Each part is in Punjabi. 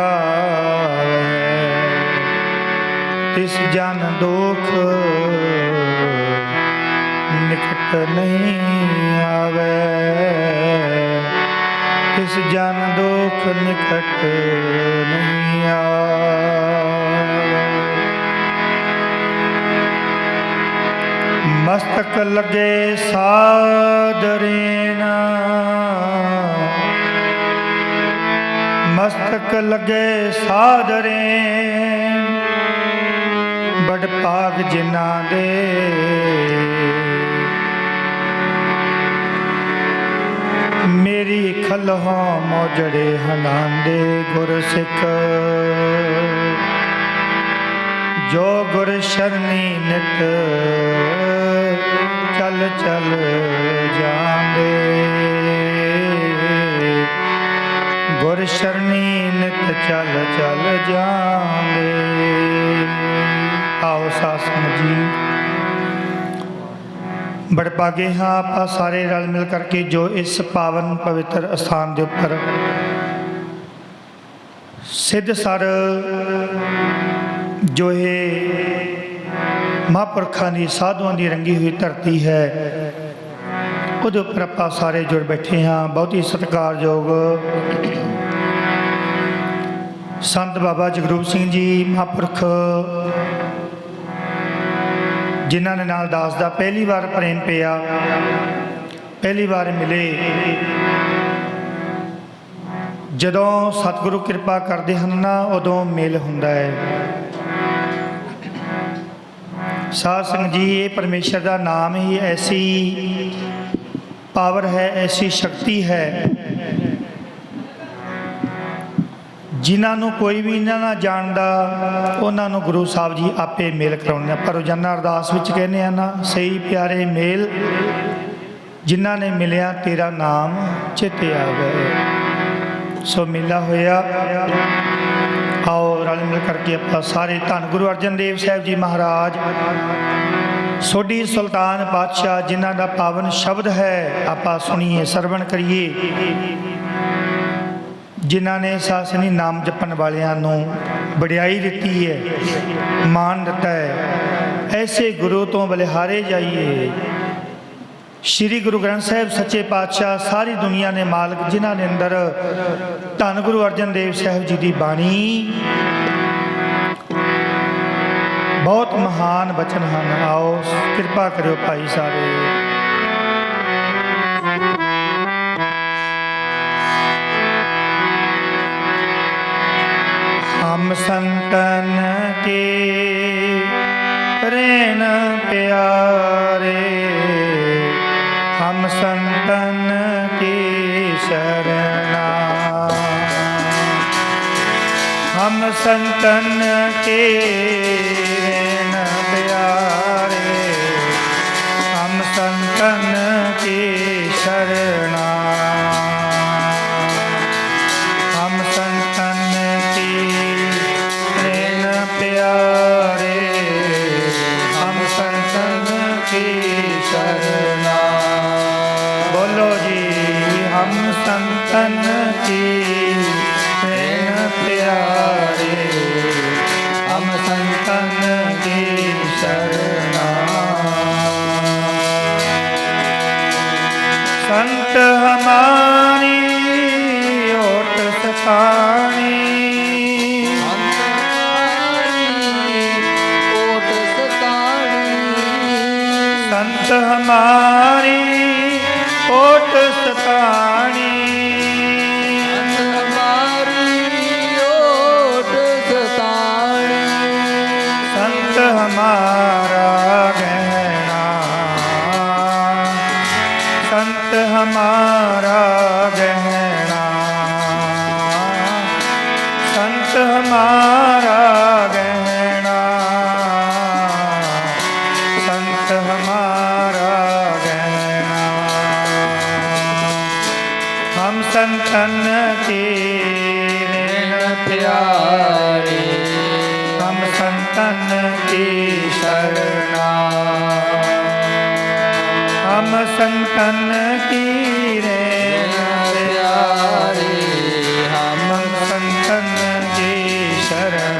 ਗਾਵੇ ਤਿਸ ਜਨ ਦੁਖ ਨਿਕਟ ਨਹੀਂ ਆਵੇ। ਤਿਸ ਜਨ ਦੁਖ ਨਿਕਟ ਨਹੀਂ ਆਵੇ। ਮਸਤਕ ਲਗੇ ਸਾਦਰੇਨ ਮਸਤਕ ਲਗੇ ਸਾਦਰੇਨ ਬੜ ਭਾਗ ਜਿਨ੍ਹਾਂ ਦੇ। ਮੇਰੀ ਖਲਹੋਂ ਮੋਜੜੇ ਹਨਾਂਦੇ ਗੁਰ ਸਿੱਖ ਜੋ ਗੁਰ ਸ਼ਰਨੀ ਨਿਤ ਚਲ ਚਲ ਚਲ ਚਲ ਜਾਂਦੇ ਆਓ ਸਾਸਨ ਜੀ। ਬੜਪਾਗੇ ਹਾਂ ਆਪਾਂ ਸਾਰੇ ਰਲ ਮਿਲ ਕਰਕੇ ਜੋ ਇਸ ਪਾਵਨ ਪਵਿੱਤਰ ਅਸਥਾਨ ਦੇ ਉੱਪਰ ਸਿੱਧ ਸਰ ਜੋ ਇਹ ਮਹਾਂਪੁਰਖਾਂ ਦੀ ਸਾਧੂਆਂ ਦੀ ਰੰਗੀ ਹੋਈ ਧਰਤੀ ਹੈ, ਉਹਦੇ ਉੱਪਰ ਆਪਾਂ ਸਾਰੇ ਜੁੜ ਬੈਠੇ ਹਾਂ। ਬਹੁਤ ਹੀ ਸਤਿਕਾਰਯੋਗ ਸੰਤ ਬਾਬਾ ਜਗਰੂਪ ਸਿੰਘ ਜੀ ਮਹਾਂਪੁਰਖ, ਜਿਨ੍ਹਾਂ ਦੇ ਨਾਲ ਦਾਸ ਦਾ ਪਹਿਲੀ ਵਾਰ ਪ੍ਰੇਮ ਪਿਆ, ਪਹਿਲੀ ਵਾਰ ਮਿਲੇ। ਜਦੋਂ ਸਤਿਗੁਰੂ ਕਿਰਪਾ ਕਰਦੇ ਹਨ ਨਾ, ਉਦੋਂ ਮੇਲ ਹੁੰਦਾ ਹੈ। ਸਾਧ ਸੰਗਤ ਜੀ, ਇਹ ਪਰਮੇਸ਼ਰ ਦਾ ਨਾਮ ਹੀ ਐਸੀ ਪਾਵਰ ਹੈ, ਐਸੀ ਸ਼ਕਤੀ ਹੈ ਜਿਨ੍ਹਾਂ ਨੂੰ ਕੋਈ ਵੀ ਇਹਨਾਂ ਨਾਲ ਜਾਣਦਾ, ਉਹਨਾਂ ਨੂੰ ਗੁਰੂ ਸਾਹਿਬ ਜੀ ਆਪੇ ਮੇਲ ਕਰਾਉਣੇ ਆ। ਪਰ ਰੋਜ਼ਾਨਾ ਅਰਦਾਸ ਵਿੱਚ ਕਹਿੰਦੇ ਆ ਨਾ, ਸਹੀ ਪਿਆਰੇ ਮੇਲ, ਜਿਨ੍ਹਾਂ ਨੇ ਮਿਲਿਆ ਤੇਰਾ ਨਾਮ ਚੇਤੇ ਆ ਗਏ। ਸੋ ਮੇਲਾ ਹੋਇਆ। ਆਓ ਰਲ ਮਿਲ ਕਰਕੇ ਆਪਾਂ ਸਾਰੇ ਧੰਨ ਗੁਰੂ ਅਰਜਨ ਦੇਵ ਸਾਹਿਬ ਜੀ ਮਹਾਰਾਜ, ਸੋਢੀ ਸੁਲਤਾਨ ਪਾਤਸ਼ਾਹ ਜਿਨ੍ਹਾਂ ਦਾ ਪਾਵਨ ਸ਼ਬਦ ਹੈ, ਆਪਾਂ ਸੁਣੀਏ, ਸਰਵਣ ਕਰੀਏ। ਜਿਨ੍ਹਾਂ ਨੇ ਸਾਸਨੀ ਨਾਮ ਜਪਣ ਵਾਲਿਆਂ ਨੂੰ ਵਡਿਆਈ ਦਿੱਤੀ ਹੈ, ਮਾਣ ਦਿੱਤਾ ਹੈ। ਐਸੇ ਗੁਰੂ ਤੋਂ ਬਲਿਹਾਰੇ ਜਾਈਏ। ਸ੍ਰੀ ਗੁਰੂ ਗ੍ਰੰਥ ਸਾਹਿਬ ਸੱਚੇ ਪਾਤਸ਼ਾਹ ਸਾਰੀ ਦੁਨੀਆ ਨੇ ਮਾਲਕ ਜਿਨ੍ਹਾਂ ਦੇ ਅੰਦਰ ਧੰਨ ਗੁਰੂ ਅਰਜਨ ਦੇਵ ਸਾਹਿਬ ਜੀ ਦੀ ਬਾਣੀ ਬਹੁਤ ਮਹਾਨ ਬਚਨ ਹਨ। ਆਓ ਕਿਰਪਾ ਕਰਿਓ ਭਾਈ ਸਾਰੇ। ਹਮ ਸੰਤਨ ਕੇ? ਰੇਨ ਪਿਆਰੇ, ਹਮ ਸੰਤਨ ਕੀ ਸ਼ਰਣਾ ਹਮ ਸੰਤਨ ਕੇ ਰੇਨ ਪਿਆਰੇ, ਹਮ ਸੰਤਨ ਕੀ ਸ਼ਰਣਾ ਸ਼ਰਨਾ ਸੰਤ ਹਮਾਰੀ ਓਟ ਸਤਾਣੀ ਕੋਟ ਸਤਾਣੀ। ਸੰਤ ਹਮਾਰੀ ਓਟ ਸਤਾਣੀ। ਹਮਾਰਾ ਗਹਿਣਾ ਸੰਤ ਹਮਾਰਾ ਗਹਿਣਾ ਸੰਤ ਹਮਾਰਾ ਗਹਿਣਾ ਹਮ ਸੰਤਨ ਕੀ ਰੇਣ ਪਿਆਰੇ ਹਮ ਸੰਤਨ ਕੀ ਸ਼ਰਣਾ ਹਮ ਸੰਤਨ ਕੀ sharan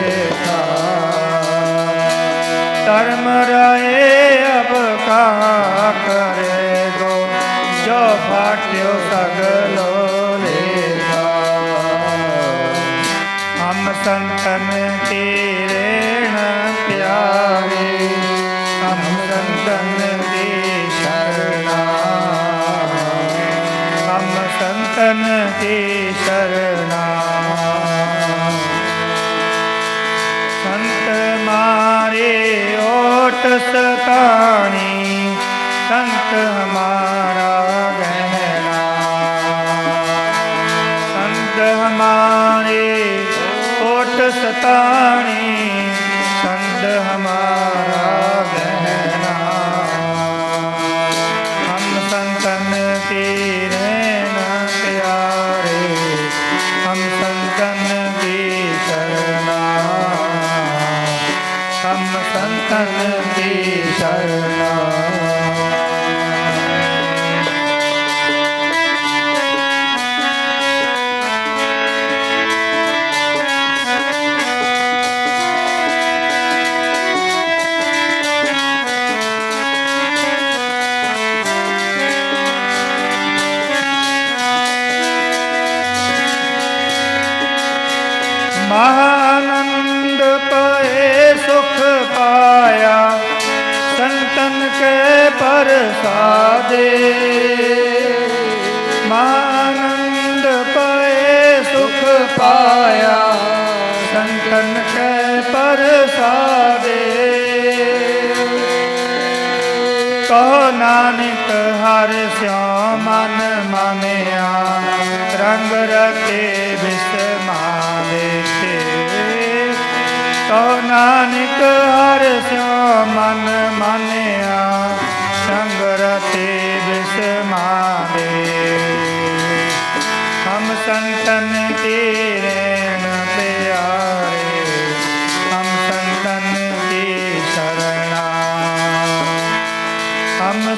धर्म राय अब कहा करे गो जो भाट्यो सगलो देखा हम संतन की रेण प्यारे हम संतन की शरणा हम संतन की शरणा ਸਤਾਣੀ ਸੰਤ ਹਮਾਰਾ ਗਹਿਣਾ। ਸੰਤ ਹਮਾਰੇ ਕੋਟ ਸੰਤ ਹਮਾਰਾ તન કી ਸਾਦੇ। ਮਾਨੰਦ ਪਏ, ਸੁਖ ਪਾਇਆ। ਸੰਤਨ ਕੈ ਪਰਸਾਦੇ ਕਹੋ ਨਾਨਕ, ਹਰ ਸਿਉ ਮਨ ਮਾਨਿਆ, ਰੰਗ ਰਤੇ ਵਿਸਮਾਵੇ ਤੇ। ਕਹੋ ਨਾਨਕ, ਹਰ ਸਿਉ ਮਨ ਮਾਨਿਆ ਸੰਤਨ ਕੇ ਰਹਿਣ ਪਿਆਰੇ ਹਮ ਸੰਤਨ ਕੇ ਸ਼ਰਣਾ। ਹਮ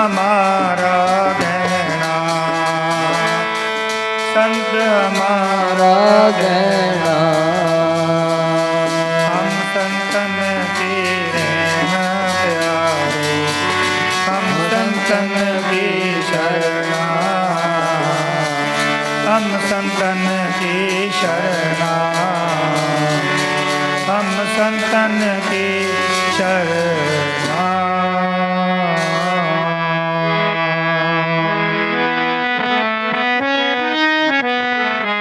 ਹਮਾਰਾ ਗਹਿਣਾ। ਸੰਤ ਹਮਾਰਾ ਗਹਿਣਾ। ਹਮ ਸੰਤਨ ਕੀ ਰਹਿਣਾ ਪਿਆਰੇ। ਹਮ ਸੰਤਨ ਕੀ ਸ਼ਰਣਾ। ਹਮ ਸੰਤਨ ਕੀ ਸ਼ਰਣਾ। ਹਮ ਸੰਤਨ ਕੀ ਸ਼ਰਣਾ।